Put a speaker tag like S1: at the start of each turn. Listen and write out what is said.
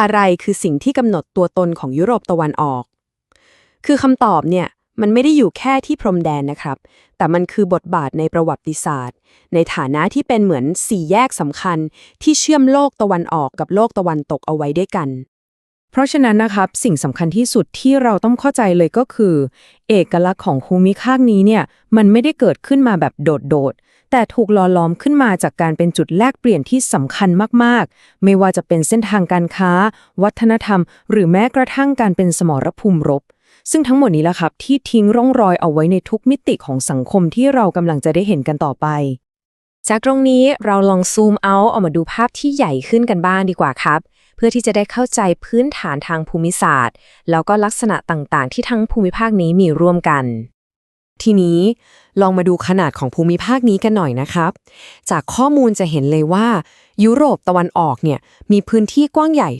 S1: อะไรคือสิ่งที่กำหนดตัวตนของยุโรปตะวันออก คือคำตอบเนี่ยมันไม่ได้อยู่แค่ที่พรมแดนนะครับ แต่มันคือบทบาทในประวัติศาสตร์ ในฐานะที่เป็นเหมือนสี่แยกสำคัญ ที่เชื่อมโลกตะวันออกกับโลกตะวันตกเอาไว้ด้วยกัน
S2: เพราะฉะนั้นนะครับ สิ่งสำคัญที่สุดที่เราต้องเข้าใจเลยก็คือ เอกลักษณ์ของภูมิภาคนี้เนี่ยมันไม่ได้เกิดขึ้นมาแบบโดด แต่ถูกหล่อล้อมขึ้นมาจากการเป็นจุดแลกเปลี่ยนที่สำคัญมากๆ ไม่ว่าจะเป็นเส้นทางการค้า วัฒนธรรม หรือแม้กระทั่งการเป็นสมรภูมิรบ ซึ่งทั้งหมดนี้แหละครับ ที่ทิ้งร่องรอยเอาไว้ในทุกมิติของสังคมที่เรากำลังจะได้เห็นกันต่อไป
S3: จากตรงนี้เราลองซูมเอาออกมาดูภาพที่ใหญ่ขึ้นกันบ้างดีกว่าครับเพื่อที่จะได้เข้าใจพื้นฐานทางภูมิศาสตร์ แล้วก็ลักษณะต่างๆ ที่ทั้งภูมิภาคนี้มีร่วมกัน
S1: ทีนี้ลองมาดูขนาดของภูมิภาคนี้กันหน่อยนะครับ จากข้อมูลจะเห็นเลยว่า ยุโรปตะวันออกเนี่ยมีพื้นที่กว้างใหญ่